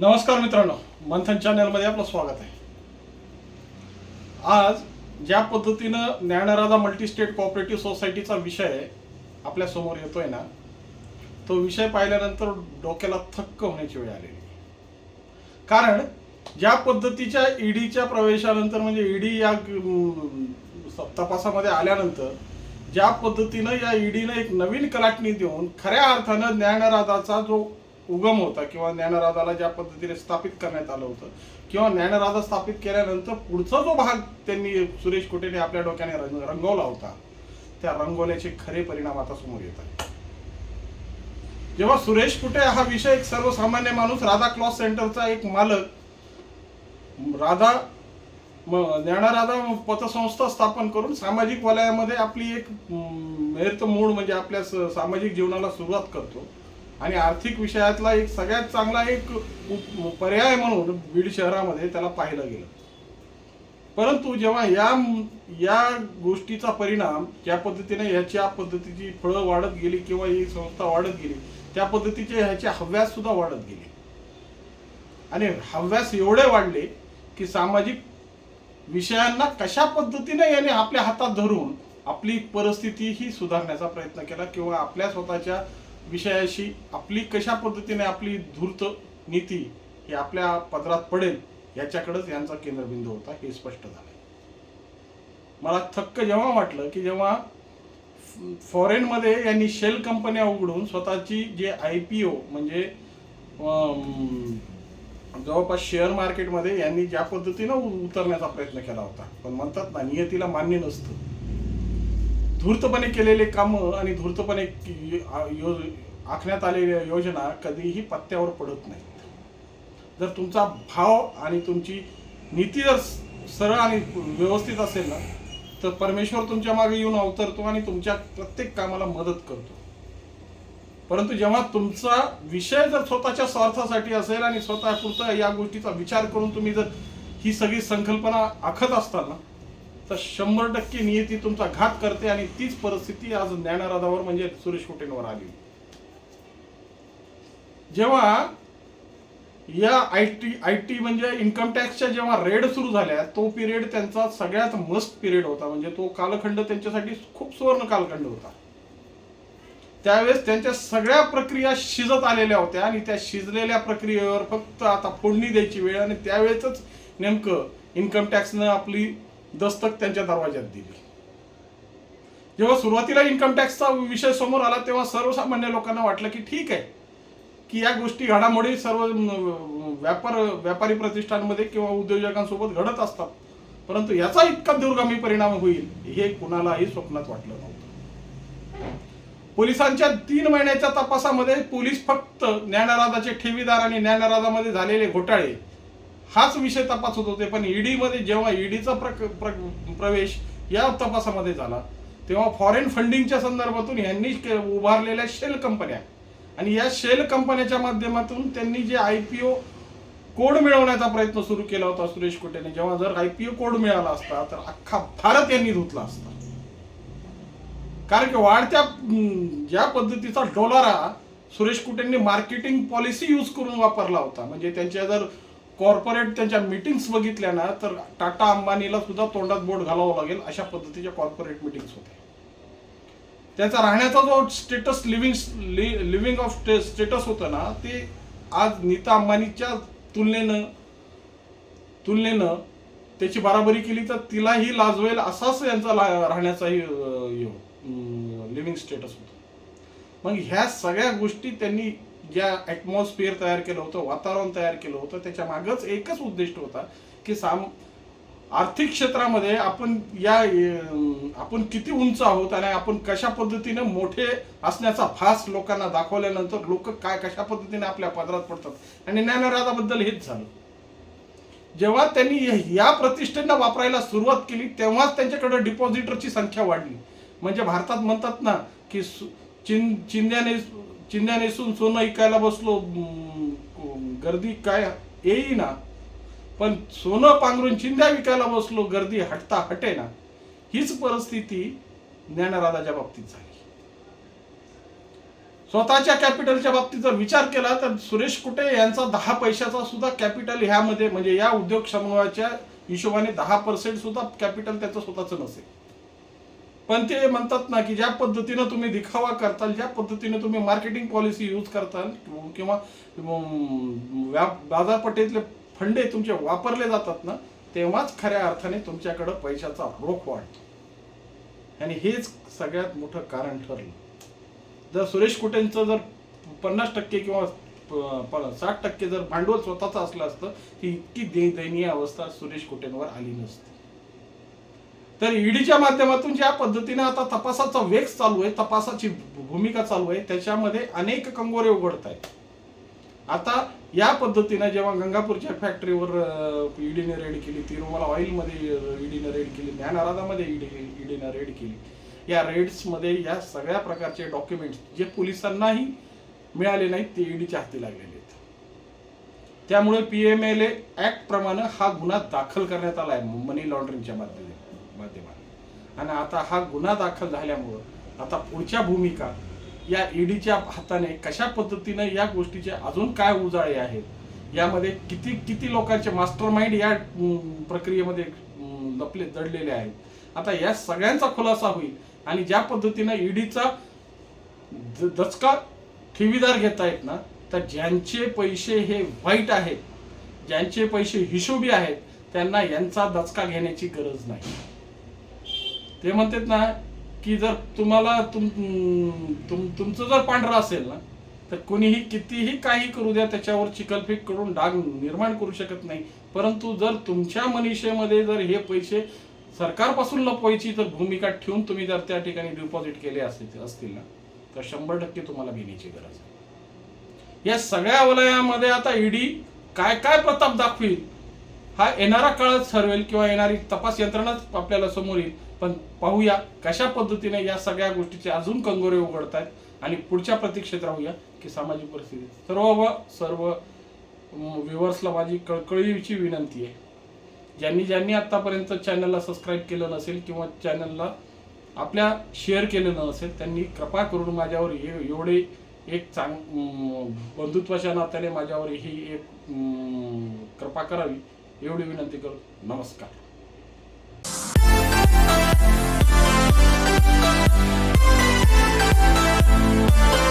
नमस्कार मित्रांनो मंथन चॅनलमध्ये आपलं स्वागत आहे. आज ज्या पद्धतीनं ज्ञानराधा मल्टी स्टेट सोसायटीचा विषय आपल्यासमोर येतोय ना तो विषय पाहिल्यानंतर डोक्याला थक्क होण्याची वेळ आलेली कारण ज्या पद्धतीच्या ईडीच्या प्रवेशानंतर म्हणजे ईडी या तपासामध्ये आल्यानंतर ज्या पद्धतीनं या ईडीनं एक नवीन कलाटणी देऊन खऱ्या अर्थानं ज्ञानराधाचा जो उगम होता किंवा ज्ञानराधाला ज्या पद्धतीने स्थापित करण्यात आलं होतं. किंवा ज्ञानराधा स्थापित केल्यानंतर पुढचा जो भाग त्यांनी सुरेश कोटेने आपल्या डोक्याने रंग- रंगवला होता त्या रंगवल्याचे खरे परिणाम आता समोर येत आहेत. जेव्हा सुरेश कुटे हा विषय एक सर्वसामान्य माणूस राधा क्लॉथ सेंटरचा एक मालक राधा ज्ञानराधा पतसंस्था स्थापन करून सामाजिक वलयामध्ये आपली एक मेहरत मूळ म्हणजे आपल्या सामाजिक जीवनाला सुरुवात करतो. आणि आर्थिक विषयातला एक सगळ्यात चांगला एक उप- पर्याय म्हणून बीड शहरामध्ये त्याला पाहिलं गेलं. परंतु जेव्हा या या गोष्टीचा परिणाम ज्या पद्धतीने ह्याच्या पद्धतीची फळं वाढत गेली किंवा ही संस्था वाढत गेली त्या पद्धतीचे ह्याचे हव्यास सुद्धा वाढत गेले. आणि हव्यास एवढे वाढले की सामाजिक विषयांना कशा पद्धतीने याने आपल्या हातात धरून आपली परिस्थिती ही सुधारण्याचा प्रयत्न केला किंवा आपल्या स्वतःच्या विषयाशी आपली कशा पद्धतीने आपली धूर्त नीती ही आपल्या पदरात पडेल याच्याकडेच यांचा केंद्रबिंदू होता हे स्पष्ट झालं मला थक्क जेव्हा वाटलं की जेव्हा फॉरेनमध्ये यांनी शेल कंपन्या उघडून स्वतःची जे आय पी ओ म्हणजे अं, जवळपास शेअर मार्केटमध्ये यांनी ज्या पद्धतीनं उतरण्याचा प्रयत्न केला होता पण म्हणतात ना नियतीला मान्य नसतं. धूर्तपणे केलेले कामं आणि धूर्तपणे यो- आखण्यात आलेल्या योजना कधीही पत्त्यावर पडत नाहीत. जर तुमचा भाव आणि तुमची नीती जर सरळ आणि व्यवस्थित असेल ना तर परमेश्वर तुमच्या मागे येऊन अवतरतो आणि तुमच्या प्रत्येक कामाला मदत करतो. परंतु जेव्हा तुमचा विषय जर स्वतःच्या स्वार्थासाठी असेल आणि स्वतःपुरता या गोष्टीचा विचार करून तुम्ही जर ही सगळी संकल्पना आखत असताना तर शंभर टक्के नियती तुमचा घात करते आणि तीच परिस्थिती आज ज्ञानराधावर म्हणजे सुरेश कुटेंवर आली. जेव्हा या आय टी आय टी म्हणजे इन्कम टॅक्सच्या जेव्हा रेड सुरू झाल्या तो पिरियड त्यांचा सगळ्यात मस्त पिरियड होता. म्हणजे तो कालखंड त्यांच्यासाठी खूप सुवर्ण कालखंड होता. त्यावेळेस त्यांच्या सगळ्या प्रक्रिया शिजत आलेल्या होत्या आणि त्या शिजलेल्या प्रक्रियेवर फक्त आता फोडणी द्यायची वेळ आणि त्यावेळेसच नेमकं इन्कम टॅक्सनं आपली दस्तक त्यांच्या दरवाज्यात दिली. जेव्हा सुरुवातीला इन्कम टॅक्सचा विषय समोर आला तेव्हा सर्वसामान्य लोकांना वाटलं की ठीक आहे की या गोष्टी घडामोडी सर्व व्यापार व्यापारी प्रतिष्ठानमध्ये किंवा उद्योजकांसोबत घडत असतात. परंतु याचा इतका दुर्गामी परिणाम होईल हे कुणालाही स्वप्नात वाटलं नव्हतं. पोलिसांच्या तीन महिन्याच्या तपासामध्ये पोलीस फक्त ज्ञानराधाचे ठेवीदार आणि ज्ञानराधामध्ये झालेले घोटाळे हाच विषय तपासत होते पण ईडी मध्ये जेव्हा ईडीचा प्रवेश या तपासामध्ये झाला तेव्हा फॉरेन फंडिंगच्या संदर्भातून यांनी उभारलेल्या शेल कंपन्या. आणि या शेल कंपन्याच्या माध्यमातून त्यांनी जे आय पी ओ कोड मिळवण्याचा प्रयत्न सुरू केला होता सुरेश कोटेने जेव्हा जर आय पी ओ कोड मिळाला असता तर अख्खा भारत यांनी धुतला असता. कारण की वाढत्या ज्या पद्धतीचा डॉलरा सुरेश कुटेंनी मार्केटिंग पॉलिसी यूज करून वापरला होता म्हणजे त्यांच्या जर कॉर्पोरेट त्यांच्या मिटिंग्स बघितल्या ना तर टाटा अंबानीला सुद्धा तोंडात बोट घालावं लागेल अशा पद्धतीच्या कॉर्पोरेट मिटिंग्स होत्या त्याचा राहण्याचा जो status living living of status होतं ना ते आज नीता अंबानीच्या तुलनेनं तुलनेनं त्याची बराबरी केली तर तिलाही लाजवेल असाच यांचा ला- राहण्याचाही लिव्हिंग स्टेटस होता. मग ह्या सगळ्या गोष्टी त्यांनी ज्या ॲटमॉस्फिअर तयार केलं होतं वातावरण तयार केलं होतं त्याच्या मागच एकच उद्दिष्ट होता की साम आर्थिक क्षेत्रामध्ये आपण या आपण किती उंच आहोत आणि आपण कशा पद्धतीने मोठे असण्याचा फास लोकांना दाखवल्यानंतर लोक काय कशा पद्धतीने आपल्या पदरात पडतात. आणि ज्ञानराधाबद्दल हेच झालं. जेव्हा त्यांनी या प्रतिष्ठांना वापरायला सुरुवात केली तेव्हाच त्यांच्याकडे डिपॉझिटरची संख्या वाढली. म्हणजे भारतात म्हणतात ना की सु- चिंद्याने चिन्ह्या चिंध्या नेसून सोनं ऐकायला बसलो. गर्दी काय येईना. पण सोनं पांघरून चिंध्या विकायला बसलो गर्दी हटता हटे ना. हीच परिस्थिती ज्ञानराधाच्या बाबतीत झाली. स्वतःच्या कॅपिटलच्या बाबतीत जर विचार केला तर सुरेश कुटे यांचा दहा पैशाचा सुद्धा कॅपिटल ह्यामध्ये म्हणजे या उद्योग समूहाच्या हिशोबाने दहा पर्सेंट सुद्धा कॅपिटल त्याचं स्वतःच नसेल. पण ते म्हणतात ना की ज्या पद्धतीनं तुम्ही दिखावा करताल ज्या पद्धतीनं तुम्ही मार्केटिंग पॉलिसी यूज करताल किंवा व्या- बाजारपेठेतले फंडे तुमचे वापरले जातात ना तेव्हाच खऱ्या अर्थाने तुमच्याकडं पैशाचा रोख वाढतो. आणि हेच सगळ्यात मोठं कारण ठरलं. जर सुरेश कुटेंचं जर पन्नास टक्के किंवा प- प- साठ टक्के जर भांडवल स्वतःचं असलं असतं ती इतकी दयनीय अवस्था सुरेश कुटेंवर आली नसती. तर ईडीच्या माध्यमातून ज्या पद्धतीने आता तपासाचा वेग चालू आहे तपासाची भू- भूमिका चालू आहे त्याच्यामध्ये अनेक कंगोरे उघडत आहेत. आता या पद्धतीनं जेव्हा गंगापूरच्या फॅक्टरीवर ईडीने रेड केली तिरुमला ऑइलमध्ये ईडीने रेड केली ज्ञानराधामध्ये ईडी ईडीने रेड केली या रेड्समध्ये या सगळ्या प्रकारचे डॉक्युमेंट्स जे पोलिसांनाही मिळाले नाहीत ते ईडीच्या हाती लागलेले आहेत. त्यामुळे P M L A act प्रमाणे हा गुन्हा दाखल करण्यात आला आहे मनी लॉन्ड्रिंगच्या माध्यमातून. माध्यमाने आणि आता हा गुन्हा दाखल झाल्यामुळं आता पुढच्या भूमिका या ईडीच्या हाताने कशा पद्धतीनं या गोष्टीचे अजून काय उजाळे आहेत यामध्ये किती किती लोकांचे मास्टर माइंड या प्रक्रियेमध्ये लपले दडलेले आहेत. आता या सगळ्यांचा खुलासा होईल आणि ज्या पद्धतीनं ईडीचा दचका ठेवीदार घेता येत ना तर ज्यांचे पैसे हे वाईट आहेत ज्यांचे पैसे हिशोबी आहेत त्यांना यांचा दचका घेण्याची गरज नाही. ते म्हणतात ना की जर तुम्हाला तुम तुम तुमचं जर पांढरं असेल ना तर कोणीही कितीही काही करू द्या त्याच्यावर चिकलफेक करून डाग निर्माण करू शकत नाही. परंतु जर तुमच्या मनीषेमध्ये जर हे पैसे सरकारपासून लपवायची जर भूमिका ठेवून तुम्ही जर त्या ठिकाणी डिपॉझिट केले असतील असतील ना तर शंभर टक्के तुम्हाला घेण्याची गरज आहे. या सगळ्या वलयामध्ये आता ईडी काय काय प्रताप दाखवील? हा येणारा काळच ठरवेल किंवा येणारी तपास यंत्रणाच आपल्याला समोर येईल. पण पाहूया कशा पद्धतीने या सगळ्या गोष्टीचे अजून कंगोरे उघडत आहेत आणि पुढच्या प्रतीक्षेत राहूया की सामाजिक परिस्थिती. सर्व व सर्व व्ह्युअर्सला माझी कळकळीची विनंती आहे. ज्यांनी ज्यांनी आत्तापर्यंत चॅनलला सबस्क्राईब केलं नसेल किंवा चॅनलला आपल्या शेअर केलेलं नसेल त्यांनी कृपा करून माझ्यावर हे एवढे एक चांग बंधुत्वाच्या नात्याने माझ्यावर ही एक कृपा करावी एवढी विनंती करू नमस्कार. Bye.